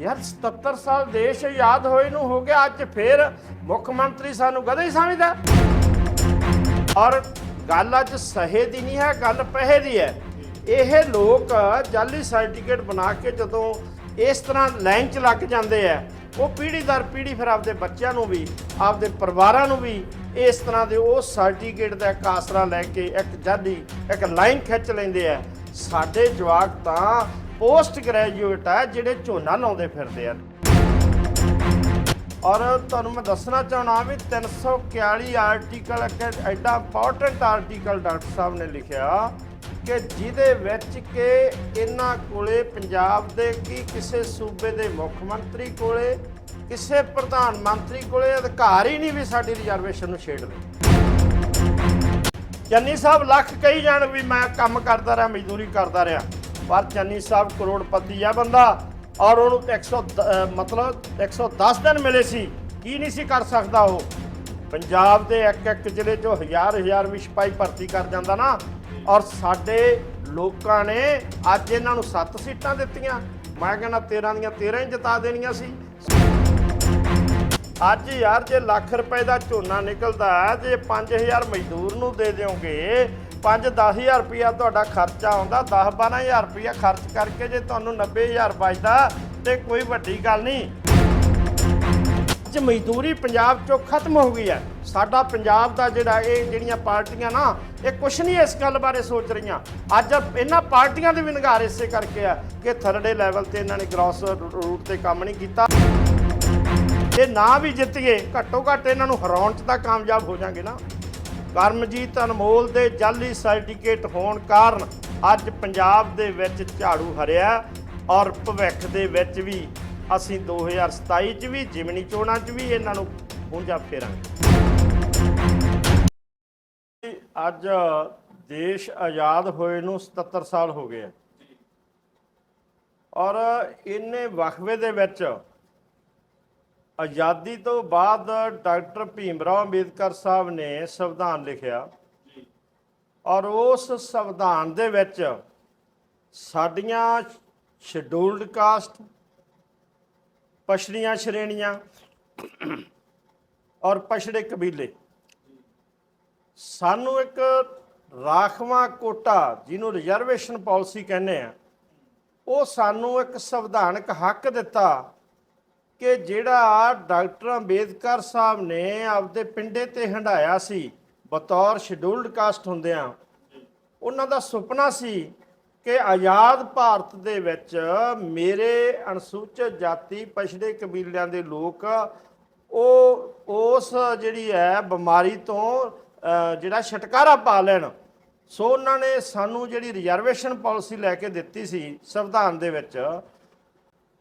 ਯਾਰ 77 ਸਾਲ ਦੇਸ਼ ਆਜ਼ਾਦ ਹੋਏ ਨੂੰ ਹੋ ਗਿਆ, ਅੱਜ ਫੇਰ ਮੁੱਖ ਮੰਤਰੀ ਸਾਨੂੰ ਗਧਾ ਹੀ ਸਮਝਦਾ। ਔਰ ਗੱਲ ਅੱਜ ਸਹੇ ਦੀ ਨਹੀਂ ਹੈ, ਗੱਲ ਪਹਿ ਦੀ ਹੈ। ਇਹ ਲੋਕ ਜਾਲੀ ਸਰਟੀਫਿਕੇਟ ਬਣਾ ਕੇ ਜਦੋਂ ਇਸ ਤਰ੍ਹਾਂ ਲਾਈਨ 'ਚ ਲੱਗ ਜਾਂਦੇ ਆ, ਉਹ ਪੀੜ੍ਹੀ ਦਰ ਪੀੜ੍ਹੀ ਫਿਰ ਆਪਦੇ ਬੱਚਿਆਂ ਨੂੰ ਵੀ, ਆਪਦੇ ਪਰਿਵਾਰਾਂ ਨੂੰ ਵੀ ਇਸ ਤਰ੍ਹਾਂ ਦੇ ਉਹ ਸਰਟੀਫਿਕੇਟ ਦਾ ਇੱਕ ਆਸਰਾ ਲੈ ਕੇ ਇੱਕ ਜਾਲੀ, ਇੱਕ ਲਾਈਨ ਖਿੱਚ ਲੈਂਦੇ ਆ। ਸਾਡੇ ਜਵਾਕ ਤਾਂ ਪੋਸਟ ਗ੍ਰੈਜੂਏਟ ਆ ਜਿਹੜੇ ਝੋਨਾ ਲਾਉਂਦੇ ਫਿਰਦੇ ਆ। ਔਰ ਤੁਹਾਨੂੰ ਮੈਂ ਦੱਸਣਾ ਚਾਹਣਾ ਵੀ 341 ਆਰਟੀਕਲ ਇੱਕ ਐਡਾ ਇੰਪੋਰਟੈਂਟ ਆਰਟੀਕਲ ਡਾਕਟਰ ਸਾਹਿਬ ਨੇ ਲਿਖਿਆ ਕਿ ਜਿਹਦੇ ਵਿੱਚ ਕਿ ਇਹਨਾਂ ਕੋਲੇ ਪੰਜਾਬ ਦੇ ਕੀ ਕਿਸੇ ਸੂਬੇ ਦੇ ਮੁੱਖ ਮੰਤਰੀ ਕੋਲੇ, ਕਿਸੇ ਪ੍ਰਧਾਨ ਮੰਤਰੀ ਕੋਲੇ ਅਧਿਕਾਰ ਹੀ ਨਹੀਂ ਵੀ ਸਾਡੀ ਰਿਜ਼ਰਵੇਸ਼ਨ ਨੂੰ ਛੇੜ ਦੇ ਚੰਨੀ ਸਾਹਿਬ, ਲੱਖ ਕਹੀ ਜਾਣ ਵੀ ਮੈਂ ਕੰਮ ਕਰਦਾ ਰਿਹਾ, ਮਜ਼ਦੂਰੀ ਕਰਦਾ ਰਿਹਾ। ਪਰ ਚੰਨੀ ਸਾਹਿਬ ਕਰੋੜਪਤੀ ਆ ਬੰਦਾ ਔਰ ਉਹਨੂੰ 100 ਅਹ ਮਤਲਬ 110 ਦਿਨ ਮਿਲੇ ਸੀ। ਕੀ ਨਹੀਂ ਸੀ ਕਰ ਸਕਦਾ ਉਹ? ਪੰਜਾਬ ਦੇ ਇੱਕ ਇੱਕ ਜ਼ਿਲ੍ਹੇ ਚੋਂ ਹਜ਼ਾਰ ਹਜ਼ਾਰ ਵੀ ਸਿਪਾਹੀ ਭਰਤੀ ਕਰ ਜਾਂਦਾ ਨਾ। ਔਰ ਸਾਡੇ ਲੋਕਾਂ ਨੇ ਅੱਜ ਇਹਨਾਂ ਨੂੰ 7 ਸੀਟਾਂ ਦਿੱਤੀਆਂ। ਮੈਂ ਕਹਿੰਦਾ 13 ਦੀਆਂ 13 ਹੀ ਜਿਤਾ ਦੇਣੀਆਂ ਸੀ। ਅੱਜ ਯਾਰ ਜੇ ਲੱਖ ਰੁਪਏ ਦਾ ਝੋਨਾ ਨਿਕਲਦਾ ਹੈ, ਜੇ 5000 ਮਜ਼ਦੂਰ ਨੂੰ ਦੇ ਦਿਓਗੇ 5-10000 ਰੁਪਇਆ ਤੁਹਾਡਾ ਖਰਚਾ ਆਉਂਦਾ 10-12000 ਰੁਪਇਆ ਖਰਚ ਕਰਕੇ ਜੇ ਤੁਹਾਨੂੰ 90000 ਬਚਦਾ, ਤੇ ਕੋਈ ਵੱਡੀ ਗੱਲ ਨਹੀਂ। ਜੇ ਮਜ਼ਦੂਰੀ ਪੰਜਾਬ ਚੋਂ ਖਤਮ ਹੋ ਗਈ ਹੈ। ਸਾਡਾ ਪੰਜਾਬ ਦਾ ਜਿਹੜਾ ਇਹ ਜਿਹੜੀਆਂ ਪਾਰਟੀਆਂ ਨਾ, ਇਹ ਕੁਛ ਨਹੀਂ ਇਸ ਗੱਲ ਬਾਰੇ ਸੋਚ ਰਹੀਆਂ। ਅੱਜ ਇਹਨਾਂ ਪਾਰਟੀਆਂ ਦੇ ਵੀ ਨਿਗਾਰ ਇਸੇ ਕਰਕੇ ਆ ਕਿ ਥਰਡੇ ਲੈਵਲ ਤੇ ਇਹਨਾਂ ਨੇ ਗ੍ਰਾਸ ਰੂਟ ਤੇ ਕੰਮ ਨਹੀਂ ਕੀਤਾ। ਜੇ ਨਾ ਵੀ ਜਿੱਤੀਏ ਘੱਟੋ ਘੱਟ ਇਹਨਾਂ ਨੂੰ ਹਰਾਉਣ 'ਚ ਤਾਂ ਕਾਮਯਾਬ ਹੋ ਜਾਾਂਗੇ ਨਾ। ਕਰਮਜੀਤ ਅਨਮੋਲ ਦੇ ਜਾਲੀ ਸਰਟੀਫਿਕੇਟ ਹੋਣ ਕਾਰਨ ਅੱਜ ਪੰਜਾਬ ਦੇ ਵਿੱਚ ਝਾੜੂ ਹਰਿਆ ਔਰ ਭਵਿੱਖ ਦੇ ਵਿੱਚ ਵੀ ਅਸੀਂ 2027 'ਚ ਵੀ, ਜਿਮਨੀ ਚੋਣਾਂ 'ਚ ਵੀ ਇਹਨਾਂ ਨੂੰ ਪੂੰਜਾ ਫੇਰਾਂਗੇ। ਅੱਜ ਦੇਸ਼ ਆਜ਼ਾਦ ਹੋਏ ਨੂੰ 77 ਸਾਲ ਹੋ ਗਏ ਔਰ ਇਹਨੇ ਵਕਫੇ ਦੇ ਵਿੱਚ ਆਜ਼ਾਦੀ ਤੋਂ ਬਾਅਦ ਡਾਕਟਰ ਭੀਮਰਾਓ ਅੰਬੇਦਕਰ ਸਾਹਿਬ ਨੇ ਸੰਵਿਧਾਨ ਲਿਖਿਆ ਔਰ ਉਸ ਸੰਵਿਧਾਨ ਦੇ ਵਿੱਚ ਸਾਡੀਆਂ ਸ਼ਡਿਊਲਡ ਕਾਸਟ ਪਛੜੀਆਂ ਸ਼੍ਰੇਣੀਆਂ ਔਰ ਪਛੜੇ ਕਬੀਲੇ। ਸਾਨੂੰ ਇੱਕ ਰਾਖਵਾਂ ਕੋਟਾ ਜਿਹਨੂੰ ਰਿਜ਼ਰਵੇਸ਼ਨ ਪਾਲਿਸੀ ਕਹਿੰਦੇ ਆ ਉਹ ਸਾਨੂੰ ਇੱਕ ਸੰਵਿਧਾਨਕ ਹੱਕ ਦਿੱਤਾ ਕਿ ਜਿਹੜਾ ਡਾਕਟਰ ਅੰਬੇਦਕਰ ਸਾਹਿਬ ਨੇ ਆਪਦੇ ਪਿੰਡੇ ਤੇ ਹੰਡਾਇਆ ਸੀ, ਬਤੌਰ ਸ਼ਡਿਊਲਡ ਕਾਸਟ ਹੁੰਦਿਆਂ, ਉਹਨਾਂ ਦਾ ਸੁਪਨਾ ਸੀ ਕਿ ਆਜ਼ਾਦ ਭਾਰਤ ਦੇ ਵਿੱਚ ਮੇਰੇ ਅਨੁਸੂਚਿਤ ਜਾਤੀ ਪਛੜੇ ਕਬੀਲਿਆਂ ਦੇ ਲੋਕ ਉਹ, ਉਸ ਜਿਹੜੀ ਹੈ ਬਿਮਾਰੀ ਤੋਂ ਜਿਹੜਾ ਛਟਕਾਰਾ ਪਾ ਲੈਣ। ਸੋ ਉਹਨਾਂ ਨੇ ਸਾਨੂੰ ਜਿਹੜੀ ਰਿਜ਼ਰਵੇਸ਼ਨ ਪਾਲਿਸੀ ਲੈ ਕੇ ਦਿੱਤੀ ਸੀ ਸੰਵਿਧਾਨ ਦੇ ਵਿੱਚ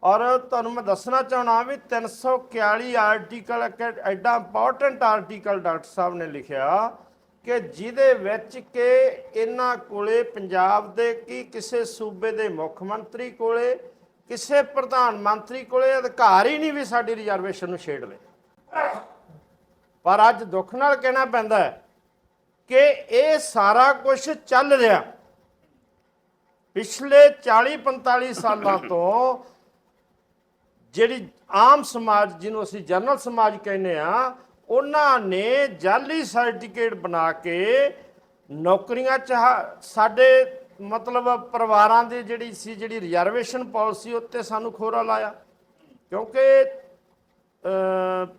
ਔਰ ਤੁਹਾਨੂੰ ਮੈਂ ਦੱਸਣਾ ਚਾਹਣਾ ਵੀ 341 ਆਰਟੀਕਲ ਇੱਕ ਐਡਾ ਇੰਪੋਰਟੈਂਟ ਆਰਟੀਕਲ ਡਾਕਟਰ ਸਾਹਿਬ ਨੇ ਲਿਖਿਆ ਕਿ ਜਿਹਦੇ ਵਿੱਚ ਕਿ ਇਹਨਾਂ ਕੋਲੇ ਪੰਜਾਬ ਦੇ ਕੀ ਕਿਸੇ ਸੂਬੇ ਦੇ ਮੁੱਖ ਮੰਤਰੀ ਕੋਲੇ, ਕਿਸੇ ਪ੍ਰਧਾਨ ਮੰਤਰੀ ਕੋਲੇ ਅਧਿਕਾਰ ਹੀ ਨਹੀਂ ਵੀ ਸਾਡੀ ਰਿਜ਼ਰਵੇਸ਼ਨ ਨੂੰ ਛੇੜ ਲੈ ਪਰ ਅੱਜ ਦੁੱਖ ਨਾਲ ਕਹਿਣਾ ਪੈਂਦਾ ਕਿ ਇਹ ਸਾਰਾ ਕੁਝ ਚੱਲ ਰਿਹਾ। ਪਿਛਲੇ 40 45 ਸਾਲਾਂ ਤੋਂ ਜਿਹੜੀ ਆਮ ਸਮਾਜ, ਜਿਹਨੂੰ ਅਸੀਂ ਜਨਰਲ ਸਮਾਜ ਕਹਿੰਦੇ ਆ ਉਹਨਾਂ ਨੇ ਜਾਲੀ ਸਰਟੀਫਿਕੇਟ ਬਣਾ ਕੇ ਨੌਕਰੀਆਂ ਚਾਹ ਸਾਡੇ ਮਤਲਬ ਪਰਿਵਾਰਾਂ ਦੀ ਜਿਹੜੀ ਸੀ, ਜਿਹੜੀ ਰਿਜ਼ਰਵੇਸ਼ਨ ਪਾਲਿਸੀ ਉੱਤੇ ਸਾਨੂੰ ਖੋਰਾ ਲਾਇਆ। ਕਿਉਂਕਿ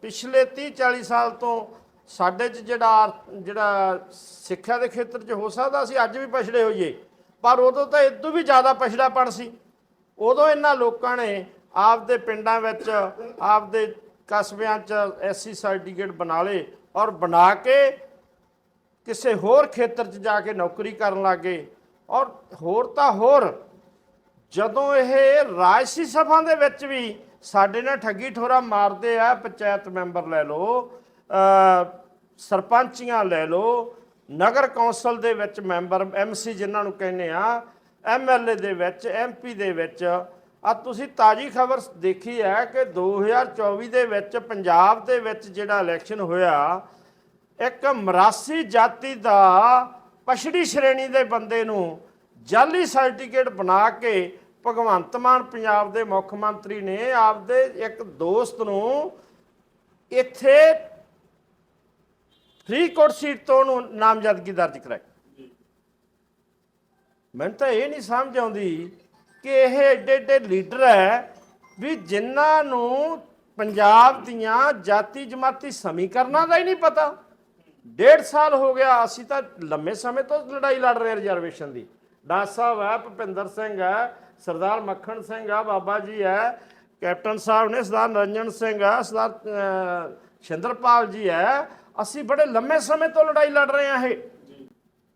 ਪਿਛਲੇ 30 40 ਸਾਲ ਤੋਂ ਸਾਡੇ 'ਚ ਜਿਹੜਾ ਜਿਹੜਾ ਸਿੱਖਿਆ ਦੇ ਖੇਤਰ 'ਚ ਹੋ ਸਕਦਾ ਅਸੀਂ ਅੱਜ ਵੀ ਪਛੜੇ ਹੋਈਏ। ਪਰ ਉਦੋਂ ਤਾਂ ਇਦੋਂ ਵੀ ਜ਼ਿਆਦਾ ਪਛੜਾਪਣ ਸੀ। ਉਦੋਂ ਇਹਨਾਂ ਲੋਕਾਂ ਨੇ ਆਪਦੇ ਪਿੰਡਾਂ ਵਿੱਚ, ਆਪਦੇ ਕਸਬਿਆਂ 'ਚ ਐਸਸੀ ਸਰਟੀਫਿਕੇਟ ਬਣਾ ਲਏ ਔਰ ਬਣਾ ਕੇ ਕਿਸੇ ਹੋਰ ਖੇਤਰ 'ਚ ਜਾ ਕੇ ਨੌਕਰੀ ਕਰਨ ਲੱਗੇ। ਔਰ ਹੋਰ ਤਾਂ ਹੋਰ, ਜਦੋਂ ਇਹ ਰਾਜਸੀ ਸਭਾ ਦੇ ਵਿੱਚ ਵੀ ਸਾਡੇ ਨਾਲ ਠੱਗੀ ਠੋਰਾ ਮਾਰਦੇ ਆ, ਪੰਚਾਇਤ ਮੈਂਬਰ ਲੈ ਲਓ ਸਰਪੰਚੀਆਂ ਲੈ ਲਓ, ਨਗਰ ਕੌਂਸਲ ਦੇ ਵਿੱਚ ਮੈਂਬਰ ਐਮਸੀ ਜਿਨ੍ਹਾਂ ਨੂੰ ਕਹਿੰਦੇ ਆ ਐਮਐਲਏ ਦੇ ਵਿੱਚ ਐਮਪੀ ਦੇ ਵਿੱਚ ਆ ਤੁਸੀਂ ਤਾਜੀ ਖਬਰ ਦੇਖੀ ਹੈ ਕਿ 2024 ਦੇ ਵਿੱਚ ਪੰਜਾਬ ਦੇ ਵਿੱਚ ਜਿਹੜਾ ਇਲੈਕਸ਼ਨ ਹੋਇਆ ਇੱਕ ਮਰਾਸੀ ਜਾਤੀ ਦਾ ਪਛੜੀ ਸ਼੍ਰੇਣੀ ਦੇ ਬੰਦੇ ਨੂੰ ਜਾਲੀ ਸਰਟੀਫਿਕੇਟ ਬਣਾ ਕੇ ਭਗਵੰਤ ਮਾਨ ਪੰਜਾਬ ਦੇ ਮੁੱਖ ਮੰਤਰੀ ਨੇ ਆਪਦੇ ਇੱਕ ਦੋਸਤ ਨੂੰ ਇੱਥੇ ਫਰੀਦਕੋਟ ਸੀਟ ਤੋਂ ਉਹਨੂੰ ਨਾਮਜ਼ਦਗੀ ਦਰਜ ਕਰਾਈ। ਮੈਨੂੰ ਤਾਂ ਇਹ ਨਹੀਂ ਸਮਝ ਆਉਂਦੀ ਕਿ ਇਹ ਏਡੇ ਏਡੇ ਲੀਡਰ ਹੈ ਵੀ ਜਿਨ੍ਹਾਂ ਨੂੰ ਪੰਜਾਬ ਦੀਆਂ ਜਾਤੀ ਜਮਾਤੀ ਸਮੀਕਰਨਾਂ ਦਾ ਹੀ ਨਹੀਂ ਪਤਾ। ਡੇਢ ਸਾਲ ਹੋ ਗਿਆ, ਅਸੀਂ ਤਾਂ ਲੰਮੇ ਸਮੇਂ ਤੋਂ ਲੜਾਈ ਲੜ ਰਹੇ ਹਾਂ ਰਿਜ਼ਰਵੇਸ਼ਨ ਦੀ। ਦਾਸ ਸਾਹਿਬ ਹੈ ਭੁਪਿੰਦਰ ਸਿੰਘ ਹੈ, ਸਰਦਾਰ ਮੱਖਣ ਸਿੰਘ ਆ, ਬਾਬਾ ਜੀ ਹੈ, ਕੈਪਟਨ ਸਾਹਿਬ ਨੇ ਸਰਦਾਰ ਨਰਿੰਜਨ ਸਿੰਘ ਆ, ਸਰਦਾਰ ਸ਼ਿੰਦਰਪਾਲ ਜੀ ਹੈ। ਅਸੀਂ ਬੜੇ ਲੰਮੇ ਸਮੇਂ ਤੋਂ ਲੜਾਈ ਲੜ ਰਹੇ ਹਾਂ ਇਹ।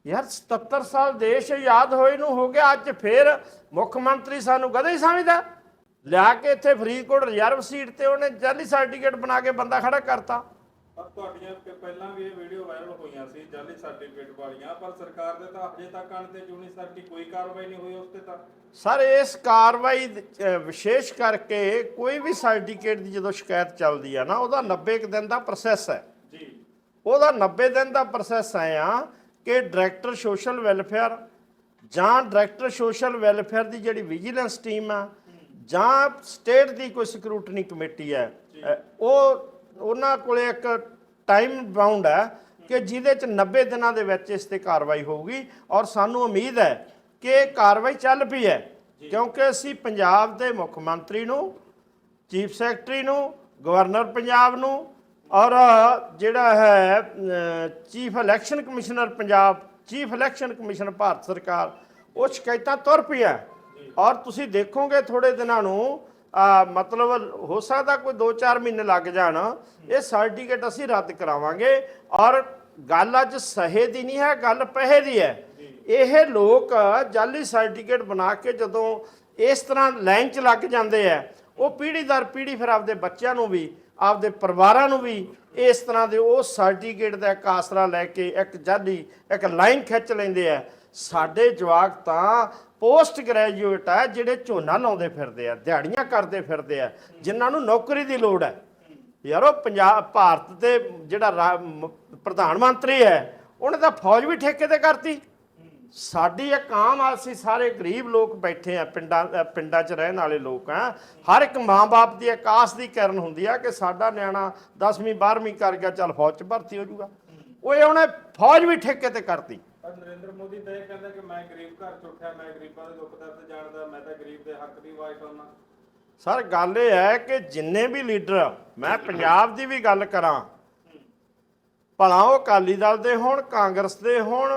ਯਾਰ 77 ਸਾਲ ਦੇਸ਼ ਆਜ਼ਾਦ ਹੋਏ ਨੂੰ ਹੋ ਗਿਆ ਅੱਜ ਫੇਰ ਮੁੱਖ ਮੰਤਰੀ ਸਾਨੂੰ ਗਧੇ ਹੀ ਸਮਝਦਾ। ਲਿਆ ਕੇ ਇੱਥੇ ਫਰੀਦਕੋਟ ਰਿਜ਼ਰਵ ਸੀਟ ਤੇ ਉਹਨੇ ਜਾਲੀ ਸਰਟੀਫਿਕੇਟ ਬਣਾ ਕੇ ਬੰਦਾ ਖੜਾ ਕਰਤਾ। ਪਰ ਤੁਹਾਡੀਆਂ ਪ- ਪਹਿਲਾਂ ਵੀ ਇਹ ਵੀਡੀਓ ਵਾਇਰਲ ਹੋਈਆਂ ਸੀ ਜਾਲੀ ਸਰਟੀਫਿਕੇਟ ਵਾਲੀਆਂ ਪਰ ਸਰਕਾਰ ਦੇ ਤਾਂ ਹਜੇ ਤੱਕ ਅਣ ਤੇ ਜੂਨੀ ਸਰ ਦੀ ਕੋਈ ਕਾਰਵਾਈ ਨਹੀਂ ਹੋਈ ਉਸ ਤੇ ਤਾਂ। ਸਰ ਇਸ ਕਾਰਵਾਈ ਵਿਸ਼ੇਸ਼ ਕਰਕੇ ਕੋਈ ਵੀ ਸਰਟੀਫਿਕੇਟ ਦੀ ਜਦੋਂ ਸ਼ਿਕਾਇਤ ਚੱਲਦੀ ਆ ਨਾ ਉਹਦਾ 90 ਕੁ ਦਿਨ ਦਾ ਪ੍ਰੋਸੈਸ ਹੈ। ਜੀ। ਉਹਦਾ 90 ਦਿਨ ਦਾ ਪ੍ਰੋਸੈਸ ਆਇਆ ਕਿ ਡਾਇਰੈਕਟਰ ਸੋਸ਼ਲ ਵੈਲਫੇਅਰ ਜਾਂ ਡਾਇਰੈਕਟਰ ਸੋਸ਼ਲ ਵੈਲਫੇਅਰ ਦੀ ਜਿਹੜੀ ਵਿਜੀਲੈਂਸ ਟੀਮ ਆ ਜਾਂ ਸਟੇਟ ਦੀ ਕੋਈ ਸਕਰੂਟਨੀ ਕਮੇਟੀ ਹੈ ਉਹ ਉਹਨਾਂ ਕੋਲੇ ਇੱਕ ਟਾਈਮ ਬਾਉਂਡ ਹੈ ਕਿ ਜਿਹਦੇ ਚ 90 ਦਿਨਾਂ ਦੇ ਵਿੱਚ ਇਸ ਤੇ ਕਾਰਵਾਈ ਹੋਊਗੀ ਔਰ ਸਾਨੂੰ ਉਮੀਦ ਹੈ ਕਿ ਇਹ ਕਾਰਵਾਈ ਚੱਲ ਪਈ ਹੈ ਕਿਉਂਕਿ ਅਸੀਂ ਪੰਜਾਬ ਦੇ ਮੁੱਖ ਮੰਤਰੀ ਨੂੰ ਚੀਫ ਸੈਕਟਰੀ ਨੂੰ ਗਵਰਨਰ ਪੰਜਾਬ ਨੂੰ ਔਰ ਜਿਹੜਾ ਹੈ chief election commissioner Punjab chief election commission Bharat ਸਰਕਾਰ, ਉਹ ਸ਼ਿਕਾਇਤਾਂ ਤੁਰ ਪਈਆਂ। ਔਰ ਤੁਸੀਂ ਦੇਖੋਗੇ ਥੋੜੇ ਦਿਨਾਂ ਨੂੰ ਮਤਲਬ ਹੋ ਸਕਦਾ ਕੋਈ 2-4 ਮਹੀਨੇ ਲੱਗ ਜਾਣ, ਇਹ ਸਰਟੀਫਿਕੇਟ ਅਸੀਂ ਰੱਦ ਕਰਾਵਾਂਗੇ। ਔਰ ਗੱਲ ਅੱਜ ਸਹੇ ਦੀ ਨਹੀਂ ਹੈ, ਗੱਲ ਪਹਿੇ ਦੀ ਹੈ। ਇਹ ਲੋਕ ਜਾਲੀ ਸਰਟੀਫਿਕੇਟ ਬਣਾ ਕੇ ਜਦੋਂ ਇਸ ਤਰ੍ਹਾਂ ਲਾਈਨ 'ਚ ਲੱਗ ਜਾਂਦੇ ਆ, ਉਹ ਪੀੜ੍ਹੀ ਦਰ ਪੀੜ੍ਹੀ ਫਿਰ ਆਪਦੇ ਬੱਚਿਆਂ ਨੂੰ ਵੀ ਆਪਦੇ ਪਰਿਵਾਰਾਂ ਨੂੰ ਵੀ ਇਸ ਤਰ੍ਹਾਂ ਦੇ ਉਹ ਸਰਟੀਫਿਕੇਟ ਦਾ ਇੱਕ ਆਸਰਾ ਲੈ ਕੇ ਇੱਕ ਜਾਲੀ, ਇੱਕ ਲਾਈਨ ਖਿੱਚ ਲੈਂਦੇ ਆ। ਸਾਡੇ ਜਵਾਕ ਤਾਂ ਪੋਸਟ ਗ੍ਰੈਜੂਏਟ ਆ, ਜਿਹੜੇ ਝੋਨਾ ਲਾਉਂਦੇ ਫਿਰਦੇ ਆ, ਦਿਹਾੜੀਆਂ ਕਰਦੇ ਫਿਰਦੇ ਆ, ਜਿਨ੍ਹਾਂ ਨੂੰ ਨੌਕਰੀ ਦੀ ਲੋੜ ਹੈ ਯਾਰੋ ਪੰਜਾਬ ਭਾਰਤ ਦੇ ਜਿਹੜਾ ਰਾ- ਪ੍ਰਧਾਨ ਮੰਤਰੀ ਹੈ, ਉਹਨੇ ਤਾਂ ਫੌਜ ਵੀ ਠੇਕੇ ਤੇ ਕਰਤੀ। ਸਾਡੀ ਇੱਕ ਆਮ ਅਸੀਂ ਸਾਰੇ ਗਰੀਬ ਲੋਕ ਬੈਠੇ ਆ ਪਿੰਡਾਂ ਪਿੰਡਾਂ 'ਚ ਰਹਿਣ ਵਾਲੇ ਲੋਕ ਆ। ਹਰ ਇੱਕ ਮਾਂ-ਬਾਪ ਦੀ ਇੱਕ ਆਸ ਦੀ ਕਰਨ ਹੁੰਦੀ ਆ ਕਿ ਸਾਡਾ ਨਿਆਣਾ 10ਵੀਂ 12ਵੀਂ ਕਰ ਗਿਆ ਚੱਲ ਫੌਜ 'ਚ ਭਰਤੀ ਹੋ ਜਾਊਗਾ। ਓਏ ਉਹਨੇ ਫੌਜ ਵੀ ਠੇਕੇ ਤੇ ਕਰਤੀ। ਪਰ ਨਰਿੰਦਰ ਮੋਦੀ ਤਾਂ ਇਹ ਕਹਿੰਦਾ ਕਿ ਮੈਂ ਗਰੀਬ ਘਰ ਚ ਉੱਠਿਆ ਮੈਂ ਗਰੀਬਾਂ ਦੇ ਦੁੱਖ ਦਰਦ ਜਾਣਦਾ ਮੈਂ ਤਾਂ ਗਰੀਬ ਦੇ ਹੱਕ ਦੀ ਆਵਾਜ਼ ਉਠਾਉਣਾ ਸਰ ਗੱਲ ਇਹ ਹੈ ਕਿ ਜਿੰਨੇ ਵੀ ਲੀਡਰ ਮੈਂ ਪੰਜਾਬ ਦੀ ਵੀ ਗੱਲ ਕਰਾਂ ਭਲਾ ਉਹ ਅਕਾਲੀ ਦਲ ਦੇ ਹੋਣ ਕਾਂਗਰਸ ਦੇ ਹੋਣ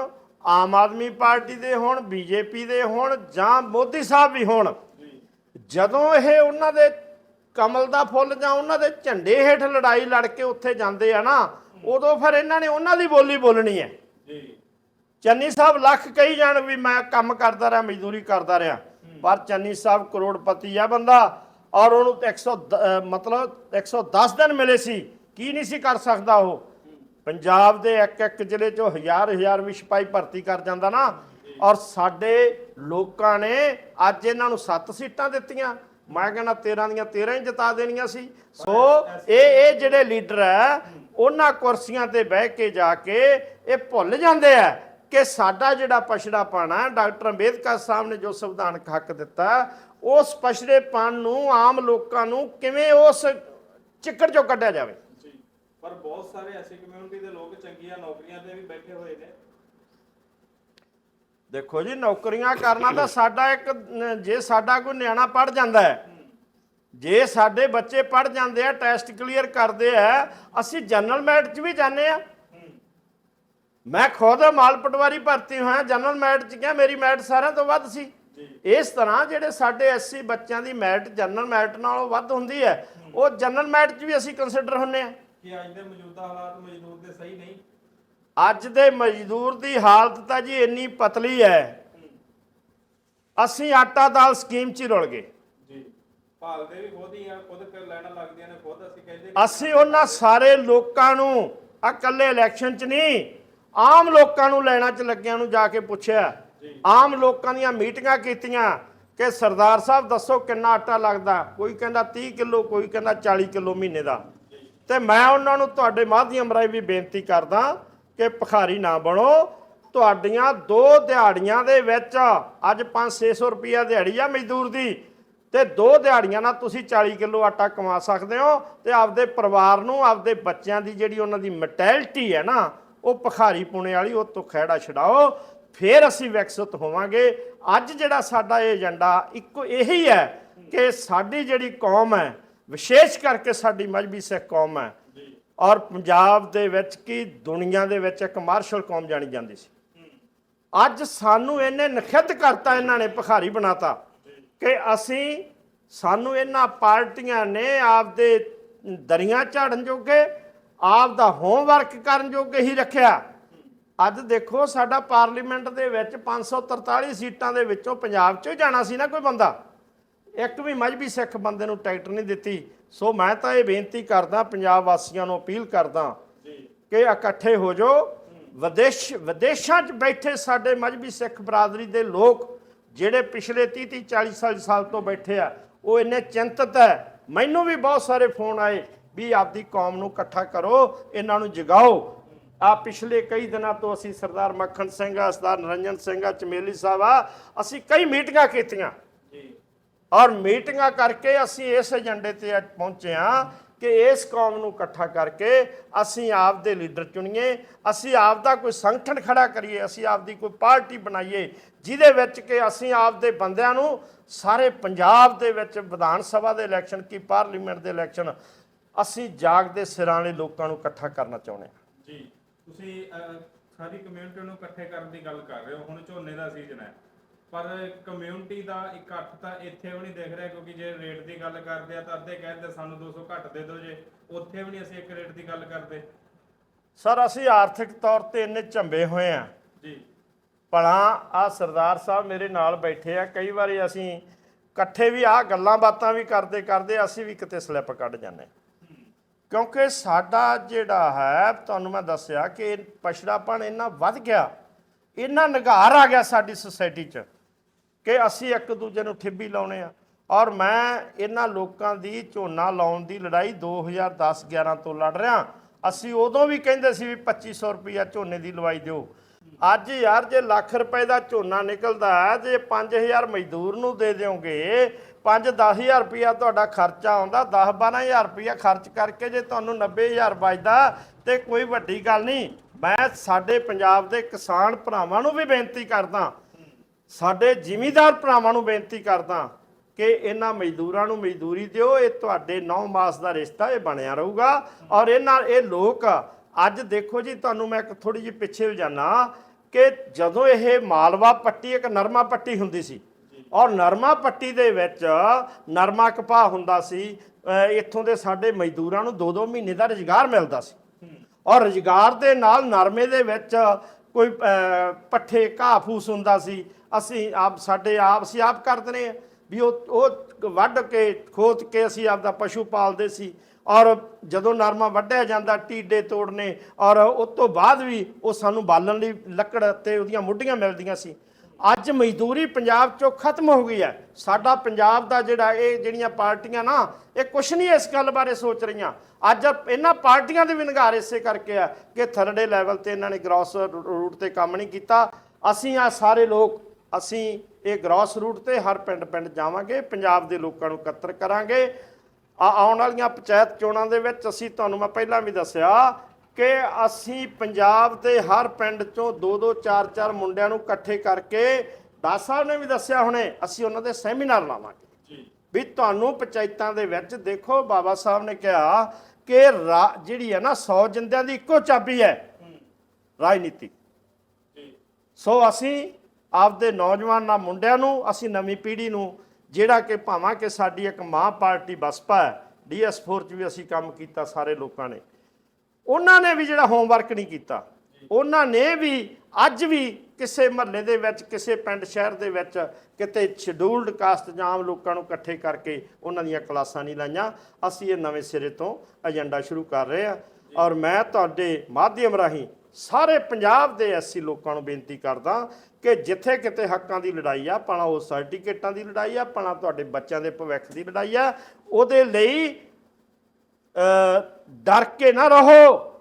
ਆਮ ਆਦਮੀ ਪਾਰਟੀ ਦੇ ਹੋਣ ਬੀਜੇਪੀ ਦੇ ਹੋਣ ਜਾਂ ਮੋਦੀ ਸਾਹਿਬ ਵੀ ਹੋਣ ਜਦੋਂ ਇਹ ਉਹਨਾਂ ਦੇ ਕਮਲ ਦਾ ਫੁੱਲ ਜਾਂ ਉਹਨਾਂ ਦੇ ਝੰਡੇ ਹੇਠ ਲੜਾਈ ਲੜ ਕੇ ਉੱਥੇ ਜਾਂਦੇ ਆ ਨਾ ਉਦੋਂ ਫਿਰ ਇਹਨਾਂ ਨੇ ਉਹਨਾਂ ਦੀ ਬੋਲੀ ਬੋਲਣੀ ਹੈ। ਜੀ। ਚੰਨੀ ਸਾਹਿਬ ਲੱਖ ਕਹੀ ਜਾਣ ਵੀ ਮੈਂ ਕੰਮ ਕਰਦਾ ਰਿਹਾ ਮਜ਼ਦੂਰੀ ਕਰਦਾ ਰਿਹਾ ਪਰ ਚੰਨੀ ਸਾਹਿਬ ਕਰੋੜਪਤੀ ਆ ਬੰਦਾ ਔਰ ਉਹਨੂੰ ਤੇ 100 ਅਹ ਮਤਲਬ 110 ਦਿਨ ਮਿਲੇ ਸੀ ਕੀ ਨਹੀਂ ਸੀ ਕਰ ਸਕਦਾ ਉਹ। ਪੰਜਾਬ ਦੇ ਇੱਕ ਇੱਕ ਜ਼ਿਲ੍ਹੇ ਚੋਂ ਹਜ਼ਾਰ ਹਜ਼ਾਰ ਵੀ ਸਿਪਾਹੀ ਭਰਤੀ ਕਰ ਜਾਂਦਾ ਨਾ। ਔਰ ਸਾਡੇ ਲੋਕਾਂ ਨੇ ਅੱਜ ਇਹਨਾਂ ਨੂੰ 7 ਸੀਟਾਂ ਦਿੱਤੀਆਂ। ਮੈਂ ਕਹਿੰਦਾ 13 ਦੀਆਂ 13 ਹੀ ਜਿਤਾ ਦੇਣੀਆਂ ਸੀ। ਸੋ ਇਹ ਇਹ ਜਿਹੜੇ ਲੀਡਰ ਹੈ, ਉਹਨਾਂ ਕੁਰਸੀਆਂ ਤੇ ਬਹਿ ਕੇ ਜਾ ਕੇ ਇਹ ਭੁੱਲ ਜਾਂਦੇ ਆ ਕਿ ਸਾਡਾ ਜਿਹੜਾ ਪਛੜਾਪਣ ਹੈ, ਡਾਕਟਰ ਅੰਬੇਦਕਰ ਸਾਹਿਬ ਨੇ ਜੋ ਸੰਵਿਧਾਨਕ ਹੱਕ ਦਿੱਤਾ, ਉਸ ਪਛੜੇਪਣ ਨੂੰ ਆਮ ਲੋਕਾਂ ਨੂੰ ਕਿਵੇਂ ਉਸ ਚਿੱਕੜ ਚੋਂ ਕੱਢਿਆ ਜਾਵੇ? ਪਰ ਬਹੁਤ ਸਾਰੇ ਐਸੀ ਕਮਿਊਨਿਟੀ ਦੇ ਲੋਕ ਚੰਗੀਆਂ ਨੌਕਰੀਆਂ ਤੇ ਵੀ ਬੈਠੇ ਹੋਏ ਨੇ। ਦੇਖੋ ਜੀ ਨੌਕਰੀਆਂ ਕਰਨਾ ਤਾਂ ਸਾਡਾ ਇੱਕ ਜੇ ਸਾਡਾ ਕੋਈ ਨਿਆਣਾ ਪੜ ਜਾਂਦਾ ਹੈ ਜੇ ਸਾਡੇ ਬੱਚੇ ਪੜ ਜਾਂਦੇ ਆ ਟੈਸਟ ਕਲੀਅਰ ਕਰਦੇ ਆ ਅਸੀਂ ਜਨਰਲ ਮੈਰਿਟ 'ਚ ਵੀ ਜਾਂਦੇ ਆ। ਮੈਂ ਖੁਦ ਮਾਲ ਪਟਵਾਰੀ ਭਰਤੀ ਹੋਇਆ ਜਨਰਲ ਮੈਰਿਟ 'ਚ ਗਿਆ ਮੇਰੀ ਮੈਰਿਟ ਸਾਰਿਆਂ ਤੋਂ ਵੱਧ ਸੀ। ਇਸ ਤਰ੍ਹਾਂ ਜਿਹੜੇ ਸਾਡੇ ਐਸਸੀ ਬੱਚਿਆਂ ਦੀ ਮੈਰਿਟ ਜਨਰਲ ਮੈਰਿਟ ਨਾਲੋਂ ਵੱਧ ਹੁੰਦੀ ਹੈ ਉਹ ਜਨਰਲ ਮੈਰਿਟ 'ਚ ਵੀ ਅਸੀਂ ਕੰਸੀਡਰ ਹੁੰਨੇ ਆ। ਕਿ ਅੱਜ ਦੇ ਮੌਜੂਦਾ ਹਾਲਾਤ ਮਜ਼ਦੂਰ ਦੇ ਸਹੀ ਨਹੀਂ। ਅੱਜ ਦੇ ਮਜ਼ਦੂਰ ਦੀ ਹਾਲਤ ਤਾਂ ਜੀ ਇੰਨੀ ਪਤਲੀ ਹੈ। ਅਸੀਂ ਆਟਾ ਦਾਲ ਸਕੀਮ 'ਚ ਹੀ ਰੁਲ ਗਏ। ਜੀ। ਭਾਲਦੇ ਵੀ ਖੁਦ ਹੀ ਆ ਖੁਦ ਕਰ ਲੈਣਾ ਲੱਗਦੀਆਂ ਨੇ ਖੁਦ ਅਸੀਂ ਕਹਿੰਦੇ ਅਸੀਂ ਉਹਨਾਂ ਸਾਰੇ ਲੋਕਾਂ ਨੂੰ ਆ ਇਕੱਲੇ ਇਲੈਕਸ਼ਨ 'ਚ ਨਹੀਂ ਆਮ ਲੋਕਾਂ ਨੂੰ ਲੈਣਾ 'ਚ ਲੱਗਿਆਂ ਨੂੰ ਜਾ ਕੇ ਪੁੱਛਿਆ। ਆਮ ਲੋਕਾਂ ਦੀਆਂ ਮੀਟਿੰਗਾਂ ਕੀਤੀਆਂ ਕਿ ਸਰਦਾਰ ਸਾਹਿਬ ਦੱਸੋ ਕਿੰਨਾ ਆਟਾ ਲੱਗਦਾ? ਕੋਈ ਕਹਿੰਦਾ 30 ਕਿਲੋ ਕੋਈ ਕਹਿੰਦਾ 40 ਕਿਲੋ ਮਹੀਨੇ ਦਾ। ਤੇ ਮੈਂ ਉਹਨਾਂ ਨੂੰ ਤੁਹਾਡੇ ਮਾਧਿਅਮ ਰਾਹੀਂ ਵੀ ਬੇਨਤੀ ਕਰਦਾ ਕਿ ਭਖਾਰੀ ਨਾ ਬਣੋ। ਤੁਹਾਡੀਆਂ ਦੋ ਦਿਹਾੜੀਆਂ ਦੇ ਵਿੱਚ ਅੱਜ 5-600 ਰੁਪਈਆ ਦਿਹਾੜੀ ਆ ਮਜ਼ਦੂਰ ਦੀ। ਤੇ ਦੋ ਦਿਹਾੜੀਆਂ ਨਾਲ ਤੁਸੀਂ 40 ਕਿਲੋ ਆਟਾ ਕਮਾ ਸਕਦੇ ਹੋ ਤੇ ਆਪਦੇ ਪਰਿਵਾਰ ਨੂੰ, ਆਪਦੇ ਬੱਚਿਆਂ ਦੀ ਜਿਹੜੀ ਉਹਨਾਂ ਦੀ ਮੈਟੈਲਿਟੀ ਹੈ ਨਾ, ਉਹ ਭਖਾਰੀ ਪੁਣੇ ਵਾਲੀ ਉਹ ਤੋਂ ਖਹਿੜਾ ਛਡਾਓ। ਫਿਰ ਅਸੀਂ ਵਿਕਸਿਤ ਹੋਵਾਂਗੇ। ਅੱਜ ਜਿਹੜਾ ਸਾਡਾ ਇਹ ਏਜੰਡਾ, ਇੱਕੋ ਇਹੀ ਹੈ ਕਿ ਸਾਡੀ ਜਿਹੜੀ ਕੌਮ ਹੈ ਵਿਸ਼ੇਸ਼ ਕਰਕੇ ਸਾਡੀ ਮਜਬੀ ਸਿੱਖ ਕੌਮ ਹੈ। ਔਰ ਪੰਜਾਬ ਦੇ ਵਿੱਚ ਕੀ ਦੁਨੀਆ ਦੇ ਵਿੱਚ ਇੱਕ ਮਾਰਸ਼ਲ ਕੌਮ ਜਾਣੀ ਜਾਂਦੀ ਸੀ। ਅੱਜ ਸਾਨੂੰ ਇਹਨੇ ਨਖਿੱਧ ਕਰਤਾ ਇਹਨਾਂ ਨੇ ਭਿਖਾਰੀ ਬਣਾਤਾ ਕਿ ਅਸੀਂ ਸਾਨੂੰ ਇਹਨਾਂ ਪਾਰਟੀਆਂ ਨੇ ਆਪਦੇ ਦਰੀਆਂ ਝਾੜਨ ਜੋਗੇ ਆਪ ਦਾ ਹੋਮਵਰਕ ਕਰਨ ਜੋਗੇ ਹੀ ਰੱਖਿਆ। ਅੱਜ ਦੇਖੋ ਸਾਡਾ ਪਾਰਲੀਮੈਂਟ ਦੇ ਵਿੱਚ 543 ਸੀਟਾਂ ਦੇ ਵਿੱਚੋਂ ਪੰਜਾਬ 'ਚੋਂ ਜਾਣਾ ਸੀ ਨਾ ਕੋਈ ਬੰਦਾ। ਇੱਕ ਵੀ ਮਜਬੀ ਸਿੱਖ ਬੰਦੇ ਨੂੰ ਟਿਕਟ ਨਹੀਂ ਦਿੱਤੀ। ਸੋ ਮੈਂ ਤਾਂ ਇਹ ਬੇਨਤੀ ਕਰਦਾ ਪੰਜਾਬ ਵਾਸੀਆਂ ਨੂੰ ਅਪੀਲ ਕਰਦਾ ਕਿ ਇਕੱਠੇ ਹੋ ਜਾਓ। ਵਿਦੇਸ਼ ਵਿਦੇਸ਼ਾਂ 'ਚ ਬੈਠੇ ਸਾਡੇ ਮਜਬੀ ਸਿੱਖ ਬਰਾਦਰੀ ਦੇ ਲੋਕ ਜਿਹੜੇ ਪਿਛਲੇ 30 30 40 ਸਾਲ ਸਾਲ ਤੋਂ ਬੈਠੇ ਆ ਉਹ ਇੰਨੇ ਚਿੰਤਤ ਹੈ। ਮੈਨੂੰ ਵੀ ਬਹੁਤ ਸਾਰੇ ਫੋਨ ਆਏ ਵੀ ਆਪਦੀ ਕੌਮ ਨੂੰ ਇਕੱਠਾ ਕਰੋ ਇਹਨਾਂ ਨੂੰ ਜਗਾਓ। ਆ ਪਿਛਲੇ ਕਈ ਦਿਨਾਂ ਤੋਂ ਅਸੀਂ ਸਰਦਾਰ ਮੱਖਣ ਸਿੰਘ ਆ ਸਰਦਾਰ ਨਰਿੰਜਨ ਸਿੰਘ ਆ ਚਮੇਲੀ ਸਾਹਿਬ ਆ ਅਸੀਂ ਕਈ ਮੀਟਿੰਗਾਂ ਕੀਤੀਆਂ। ਜੀ। ਔਰ ਮੀਟਿੰਗਾਂ ਕਰਕੇ ਅਸੀਂ ਇਸ ਏਜੰਡੇ ਤੇ ਅੱਜ ਪਹੁੰਚੇ ਹਾਂ ਕਿ ਇਸ ਕੌਮ ਨੂੰ ਇਕੱਠਾ ਕਰਕੇ ਅਸੀਂ ਆਪ ਦੇ ਲੀਡਰ ਚੁਣੀਏ, ਅਸੀਂ ਆਪ ਦਾ ਕੋਈ ਸੰਗਠਨ ਖੜਾ ਕਰੀਏ, ਅਸੀਂ ਆਪ ਦੀ ਕੋਈ ਪਾਰਟੀ ਬਣਾਈਏ, ਜਿਹਦੇ ਵਿੱਚ ਕਿ ਅਸੀਂ ਆਪ ਦੇ ਬੰਦਿਆਂ ਨੂੰ ਸਾਰੇ ਪੰਜਾਬ ਦੇ ਵਿੱਚ ਵਿਧਾਨ ਸਭਾ ਦੇ ਇਲੈਕਸ਼ਨ ਕੀ ਪਾਰਲੀਮੈਂਟ ਦੇ ਇਲੈਕਸ਼ਨ ਅਸੀਂ ਜਾਗਦੇ ਸਿਰਾਂ ਵਾਲੇ ਲੋਕਾਂ ਨੂੰ ਇਕੱਠਾ ਕਰਨਾ ਚਾਹੁੰਦੇ ਹਾਂ। ਜੀ, ਤੁਸੀਂ ਸਾਰੀ ਕਮਿਊਨਿਟੀ ਨੂੰ ਇਕੱਠੇ ਕਰਨ ਦੀ ਗੱਲ ਕਰ ਰਹੇ ਹੋ, ਹੁਣ ਝੋਨੇ ਦਾ ਸੀਜ਼ਨ ਹੈ। ਪਰ ਕਮਿਊਨਿਟੀ ਦਾ ਇਕੱਠ ਤਾਂ ਇੱਥੇ ਵੀ ਨਹੀਂ ਦਿਖ ਰਿਹਾ ਕਿਉਂਕਿ ਜੇ ਰੇਟ ਦੀ ਗੱਲ ਕਰਦੇ ਆ ਤਾਂ ਅੱਧੇ ਕਹਿੰਦੇ ਸਾਨੂੰ 200 ਘੱਟ ਦੇ ਦਿਓ ਜੇ ਉੱਥੇ ਵੀ ਨਹੀਂ ਅਸੀਂ ਇੱਕ ਰੇਟ ਦੀ ਗੱਲ ਕਰਦੇ। ਸਰ ਅਸੀਂ ਆਰਥਿਕ ਤੌਰ ਤੇ ਇੰਨੇ ਝੰਬੇ ਹੋਏ ਆ। ਜੀ। ਭਲਾ ਆ ਸਰਦਾਰ ਸਾਹਿਬ ਮੇਰੇ ਨਾਲ ਬੈਠੇ ਆ ਕਈ ਵਾਰੀ ਅਸੀਂ ਇਕੱਠੇ ਵੀ ਆ ਗੱਲਾਂ ਬਾਤਾਂ ਵੀ ਕਰਦੇ ਕਰਦੇ ਅਸੀਂ ਵੀ ਕਿਤੇ ਸਲਿੱਪ ਕੱਢ ਜਾਂਦੇ। ਕਿਉਂਕਿ ਸਾਡਾ ਜਿਹੜਾ ਹੈ ਤੁਹਾਨੂੰ ਮੈਂ ਦੱਸਿਆ ਕਿ ਪਛੜਾਪਣ ਇੰਨਾ ਵੱਧ ਗਿਆ ਇੰਨਾ ਨਿਗਾਰ ਆ ਗਿਆ ਸਾਡੀ ਸੁਸਾਇਟੀ 'ਚ। ਕਿ ਅਸੀਂ ਇੱਕ ਦੂਜੇ ਨੂੰ ਠਿੱਬੀ ਲਾਉਣੇ ਆ। ਔਰ ਮੈਂ ਇਹਨਾਂ ਲੋਕਾਂ ਦੀ ਝੋਨਾ ਲਾਉਣ ਦੀ ਲੜਾਈ 2010-11 ਤੋਂ ਲੜ ਰਿਹਾ। ਅਸੀਂ ਉਦੋਂ ਵੀ ਕਹਿੰਦੇ ਸੀ ਵੀ 2500 ਰੁਪਇਆ ਝੋਨੇ ਦੀ ਲਵਾਈ ਦਿਓ। ਅੱਜ ਯਾਰ ਜੇ ਲੱਖ ਰੁਪਏ ਦਾ ਝੋਨਾ ਨਿਕਲਦਾ ਹੈ, ਜੇ 5000 ਮਜ਼ਦੂਰ ਨੂੰ ਦੇ ਦਿਓਗੇ 5-10000 ਰੁਪਇਆ ਤੁਹਾਡਾ ਖਰਚਾ ਆਉਂਦਾ 10-12000 ਰੁਪਇਆ ਖਰਚ ਕਰਕੇ ਜੇ ਤੁਹਾਨੂੰ 90000 ਬਚਦਾ ਤੇ ਕੋਈ ਵੱਡੀ ਗੱਲ ਨਹੀਂ। ਮੈਂ ਸਾਡੇ ਪੰਜਾਬ ਦੇ ਕਿਸਾਨ ਭਰਾਵਾਂ ਨੂੰ ਵੀ ਬੇਨਤੀ ਕਰਦਾ ਸਾਡੇ ਜ਼ਿਮੀਦਾਰ ਭਰਾਵਾਂ ਨੂੰ ਬੇਨਤੀ ਕਰਦਾ ਕਿ ਇਹਨਾਂ ਮਜ਼ਦੂਰਾਂ ਨੂੰ ਮਜ਼ਦੂਰੀ ਦਿਓ, ਇਹ ਤੁਹਾਡੇ 9 ਮਾਸ ਦਾ ਰਿਸ਼ਤਾ ਇਹ ਬਣਿਆ ਰਹੂਗਾ ਔਰ ਇਹਨਾਂ ਇਹ ਲੋਕ, ਅੱਜ ਦੇਖੋ ਜੀ, ਤੁਹਾਨੂੰ ਮੈਂ ਇੱਕ ਥੋੜੀ ਜਿਹੀ ਪਿੱਛੇ ਜਾਣਾ ਕਿ ਜਦੋਂ ਇਹ ਮਾਲਵਾ ਪੱਟੀ, ਇੱਕ ਨਰਮਾ ਪੱਟੀ ਹੁੰਦੀ ਸੀ ਔਰ ਨਰਮਾ ਪੱਟੀ ਦੇ ਵਿੱਚ ਨਰਮਾ ਕਪਾਹ ਹੁੰਦਾ ਸੀ ਇੱਥੋਂ ਦੇ ਸਾਡੇ ਮਜ਼ਦੂਰਾਂ ਨੂੰ 2-2 ਮਹੀਨੇ ਦਾ ਰੁਜ਼ਗਾਰ ਮਿਲਦਾ ਸੀ ਔਰ ਰੁਜ਼ਗਾਰ ਦੇ ਨਾਲ ਨਰਮੇ ਦੇ ਵਿੱਚ ਕੋਈ ਪੱਠੇ ਘਾਹ ਫੂਸ ਹੁੰਦਾ ਸੀ ਅਸੀਂ ਆਪ, ਸਾਡੇ ਆਪ, ਅਸੀਂ ਆਪ ਕਰਦੇ ਨੇ ਵੀ ਉਹ ਉਹ ਵੱਢ ਕੇ ਖੋਤ ਕੇ ਅਸੀਂ ਆਪ ਦਾ ਪਸ਼ੂ ਪਾਲਦੇ ਸੀ ਔਰ ਜਦੋਂ ਨਰਮਾ ਵੱਢਿਆ ਜਾਂਦਾ, ਟੀਡੇ ਤੋੜਨੇ ਔਰ ਉਸ ਤੋਂ ਬਾਅਦ ਵੀ ਉਹ ਸਾਨੂੰ ਬਾਲਣ ਲਈ ਲੱਕੜ ਤੇ ਉਹਦੀਆਂ ਮੁੱਢੀਆਂ ਮਿਲਦੀਆਂ ਸੀ। ਅੱਜ ਮਜ਼ਦੂਰੀ ਪੰਜਾਬ ਚੋਂ ਖਤਮ ਹੋ ਗਈ ਹੈ। ਸਾਡਾ ਪੰਜਾਬ ਦਾ ਜਿਹੜਾ ਇਹ ਜਿਹੜੀਆਂ ਪਾਰਟੀਆਂ ਨਾ, ਇਹ ਕੁਛ ਨਹੀਂ ਇਸ ਗੱਲ ਬਾਰੇ ਸੋਚ ਰਹੀਆਂ। ਅੱਜ ਇਹਨਾਂ ਪਾਰਟੀਆਂ ਦੇ ਵੀ ਨਿਗਾਰ ਇਸੇ ਕਰਕੇ ਆ ਕਿ ਥਰਡੇ ਲੈਵਲ ਤੇ ਇਹਨਾਂ ਨੇ ਗ੍ਰੋਸ ਰੂਟ ਤੇ ਕੰਮ ਨਹੀਂ ਕੀਤਾ। ਅਸੀਂ ਆ ਸਾਰੇ ਲੋਕ ਅਸੀਂ ਇਹ ਗ੍ਰੋਸ ਰੂਟ ਤੇ ਹਰ ਪਿੰਡ ਪਿੰਡ ਜਾਵਾਂਗੇ ਪੰਜਾਬ ਦੇ ਲੋਕਾਂ ਨੂੰ ਇਕੱਤਰ ਕਰਾਂਗੇ। ਆ ਆਉਣ ਵਾਲੀਆਂ ਪੰਚਾਇਤ ਚੋਣਾਂ ਦੇ ਵਿੱਚ ਅਸੀਂ ਤੁਹਾਨੂੰ ਮੈਂ ਪਹਿਲਾਂ ਵੀ ਦੱਸਿਆ ਕਿ ਅਸੀਂ ਪੰਜਾਬ ਦੇ ਹਰ ਪਿੰਡ ਚੋਂ ਦੋ ਦੋ ਚਾਰ ਚਾਰ ਮੁੰਡਿਆਂ ਨੂੰ ਇਕੱਠੇ ਕਰਕੇ ਦਾਸ ਸਾਹਿਬ ਨੇ ਵੀ ਦੱਸਿਆ ਹੁਣੇ ਅਸੀਂ ਉਹਨਾਂ ਦੇ ਸੈਮੀਨਾਰ ਲਾਵਾਂਗੇ। ਜੀ। ਵੀ ਤੁਹਾਨੂੰ ਪੰਚਾਇਤਾਂ ਦੇ ਵਿੱਚ ਦੇਖੋ ਬਾਬਾ ਸਾਹਿਬ ਨੇ ਕਿਹਾ ਕਿ ਜਿਹੜੀ ਹੈ ਨਾ 100 ਜਿੰਦਿਆਂ ਦੀ ਇੱਕੋ ਚਾਬੀ ਹੈ। ਰਾਜਨੀਤੀ। ਸੋ ਅਸੀਂ ਆਪਦੇ ਨੌਜਵਾਨਾਂ ਮੁੰਡਿਆਂ ਨੂੰ, ਅਸੀਂ ਨਵੀਂ ਪੀੜ੍ਹੀ ਨੂੰ, ਜਿਹੜਾ ਕਿ ਭਾਵਾਂ ਕਿ ਸਾਡੀ ਇੱਕ ਮਾਂ ਪਾਰਟੀ ਬਸਪਾ ਹੈ ਡੀਐਸ4 ਚ ਵੀ ਅਸੀਂ ਕੰਮ ਕੀਤਾ ਸਾਰੇ ਲੋਕਾਂ ਨੇ। ਉਹਨਾਂ ਨੇ ਵੀ ਜਿਹੜਾ ਹੋਮਵਰਕ ਨਹੀਂ ਕੀਤਾ। ਉਹਨਾਂ ਨੇ ਵੀ ਅੱਜ ਵੀ ਕਿਸੇ ਮਹੱਲੇ ਦੇ ਵਿੱਚ, ਕਿਸੇ ਪਿੰਡ, ਸ਼ਹਿਰ ਦੇ ਵਿੱਚ ਕਿਤੇ ਸ਼ਡਿਊਲਡ ਕਾਸਟ ਜਾਂ ਆਮ ਲੋਕਾਂ ਨੂੰ ਇਕੱਠੇ ਕਰਕੇ ਉਹਨਾਂ ਦੀਆਂ ਕਲਾਸਾਂ ਨਹੀਂ ਲਾਈਆਂ। ਅਸੀਂ ਇਹ ਨਵੇਂ ਸਿਰੇ ਤੋਂ ਏਜੰਡਾ ਸ਼ੁਰੂ ਕਰ ਰਹੇ ਹਾਂ। ਔਰ ਮੈਂ ਤੁਹਾਡੇ ਮਾਧਿਅਮ ਰਾਹੀਂ ਸਾਰੇ ਪੰਜਾਬ ਦੇ ਐਸੀ ਲੋਕਾਂ ਨੂੰ ਬੇਨਤੀ ਕਰਦਾ ਕਿ ਜਿੱਥੇ ਕਿਤੇ ਹੱਕਾਂ ਦੀ ਲੜਾਈ ਆ ਭਾਵੇਂ ਉਹ ਸਰਟੀਫਿਕੇਟਾਂ ਦੀ ਲੜਾਈ ਆ ਭਾਵੇਂ ਤੁਹਾਡੇ ਬੱਚਿਆਂ ਦੇ ਭਵਿੱਖ ਦੀ ਲੜਾਈ ਆ, ਉਹਦੇ ਲਈ ਡਰ ਕੇ ਨਾ ਰਹੋ।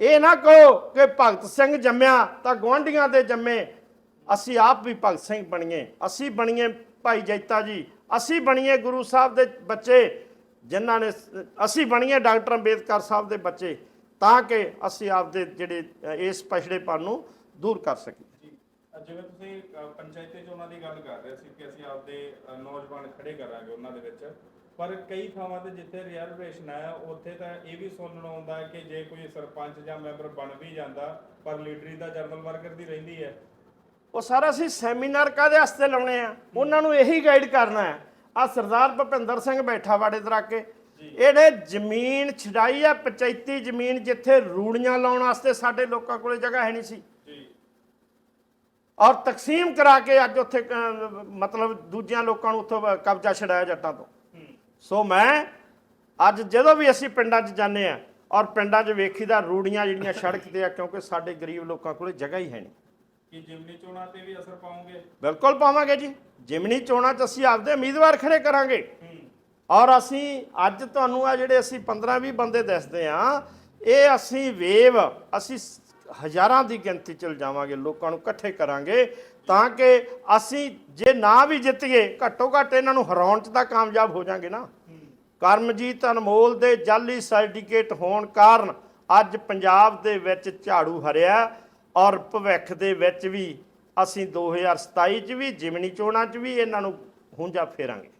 ਇਹ ਨਾ ਕਹੋ ਕਿ ਭਗਤ ਸਿੰਘ ਜੰਮਿਆ ਤਾਂ ਗੁਆਂਢੀਆਂ ਦੇ ਜੰਮੇ। ਅਸੀਂ ਆਪ ਵੀ ਭਗਤ ਸਿੰਘ ਬਣੀਏ। ਅਸੀਂ ਬਣੀਏ ਭਾਈ ਜੈਤਾ ਜੀ। ਅਸੀਂ ਬਣੀਏ ਗੁਰੂ ਸਾਹਿਬ ਦੇ ਬੱਚੇ, ਜਿਨ੍ਹਾਂ ਨੇ, ਅਸੀਂ ਬਣੀਏ ਡਾਕਟਰ ਅੰਬੇਦਕਰ ਸਾਹਿਬ ਦੇ ਬੱਚੇ। ਤਾਂ ਕਿ ਅਸੀਂ ਆਪਦੇ ਜਿਹੜੇ ਇਸ ਪਛੜੇਪਨ ਨੂੰ ਦੂਰ ਕਰ ਸਕੀਏ। ਜਿਵੇਂ ਤੁਸੀਂ ਪੰਚਾਇਤੀ ਚੋਣਾਂ ਦੀ ਗੱਲ ਕਰ ਰਹੇ ਸੀ ਕਿ ਅਸੀਂ ਆਪਦੇ ਨੌਜਵਾਨ ਖੜੇ ਕਰਾਂਗੇ ਉਹਨਾਂ ਦੇ ਵਿੱਚ। ਪਰ ਕਈ ਥਾਵਾਂ ਤੇ ਜਿੱਥੇ ਰਿਜ਼ਰਵੇਸ਼ਨ ਹੈ ਉੱਥੇ ਤਾਂ ਇਹ ਵੀ ਸੁਣਨ ਆਉਂਦਾ ਹੈ ਕਿ ਜੇ ਕੋਈ ਸਰਪੰਚ ਜਾਂ ਮੈਂਬਰ ਬਣ ਵੀ ਜਾਂਦਾ ਪਰ ਲੀਡਰੀ ਦਾ ਜਨਰਲ ਵਰਕਰ ਦੀ ਰਹਿੰਦੀ ਹੈ। ਉਹ ਸਾਰਾ ਅਸੀਂ ਸੈਮੀਨਾਰ ਕਾਦੇ ਵਾਸਤੇ ਲਾਉਣੇ ਆ? ਉਹਨਾਂ ਨੂੰ ਇਹੀ ਗਾਈਡ ਕਰਨਾ ਹੈ। ਆ ਸਰਦਾਰ ਭੁਪਿੰਦਰ ਸਿੰਘ ਬੈਠਾ ਵਾੜੇ ਦਰਾਕੇ ਇਹਨੇ ਜ਼ਮੀਨ ਛਡਾਈ ਆ ਪੰਚਾਇਤੀ ਜ਼ਮੀਨ ਜਿੱਥੇ ਰੂੜੀਆਂ ਲਾਉਣ ਵਾਸਤੇ ਸਾਡੇ ਲੋਕਾਂ ਕੋਲੇ ਜਗ੍ਹਾ ਹੈ ਨਹੀਂ ਸੀ। ਔਰ ਤਕਸੀਮ ਕਰਾ ਕੇ ਅੱਜ ਉੱਥੇ ਮਤਲਬ ਦੂਜਿਆਂ ਲੋਕਾਂ ਨੂੰ ਉੱਥੋਂ ਕਬਜ਼ਾ ਛਡਾਇਆ ਜੱਟਾਂ ਤੋਂ। ਸੋ ਮੈਂ ਅੱਜ ਜਦੋਂ ਵੀ ਅਸੀਂ ਪਿੰਡਾਂ 'ਚ ਜਾਂਦੇ ਆ ਔਰ ਪਿੰਡਾਂ 'ਚ ਵੇਖੀਦਾ ਰੂੜੀਆਂ ਜਿਹੜੀਆਂ ਸੜਕ ਤੇ ਆ ਕਿਉਂਕਿ ਸਾਡੇ ਗਰੀਬ ਲੋਕਾਂ ਕੋਲੇ ਜਗ੍ਹਾ ਹੀ ਹੈ ਨਹੀਂ। ਕੀ ਜਿਮਨੀ ਚੋਣਾਂ ਤੇ ਵੀ ਅਸਰ ਪਾਉਂਗੇ? ਬਿਲਕੁਲ ਪਾਵਾਂਗੇ ਜੀ। ਜਿਮਨੀ ਚੋਣਾਂ 'ਚ ਅਸੀਂ ਆਪਦੇ ਉਮੀਦਵਾਰ ਖੜੇ ਕਰਾਂਗੇ। ਔਰ ਅਸੀਂ ਅੱਜ ਤੁਹਾਨੂੰ ਆ ਜਿਹੜੇ ਅਸੀਂ 15 20 ਬੰਦੇ ਦੱਸਦੇ ਆ ਇਹ ਅਸੀਂ ਵੇਵ, ਅਸੀਂ ਹਜ਼ਾਰਾਂ ਦੀ ਗਿਣਤੀ ਚ ਜਾਵਾਂਗੇ ਲੋਕਾਂ ਨੂੰ ਇਕੱਠੇ ਕਰਾਂਗੇ ਤਾਂ ਕਿ ਅਸੀਂ ਜੇ ਨਾ ਵੀ ਜਿੱਤੀਏ, ਘੱਟੋ ਘੱਟ ਇਹਨਾਂ ਨੂੰ ਹਰਾਉਣ ਚ ਤਾਂ ਕਾਮਯਾਬ ਹੋ ਜਾਾਂਗੇ ਨਾ। ਕਰਮਜੀਤ ਅਨਮੋਲ ਦੇ ਜਾਲੀ ਸਰਟੀਫਿਕੇਟ ਹੋਣ ਕਾਰਨ ਅੱਜ ਪੰਜਾਬ ਦੇ ਵਿੱਚ ਝਾੜੂ ਹਰਿਆ ਔਰ ਭਵਿੱਖ ਦੇ ਵਿੱਚ ਵੀ ਅਸੀਂ 2027 ਚ ਵੀ, ਜਿਮਨੀ ਚੋਣਾਂ ਚ ਵੀ ਇਹਨਾਂ ਨੂੰ ਹੁੰਜਾ ਫੇਰਾਂਗੇ।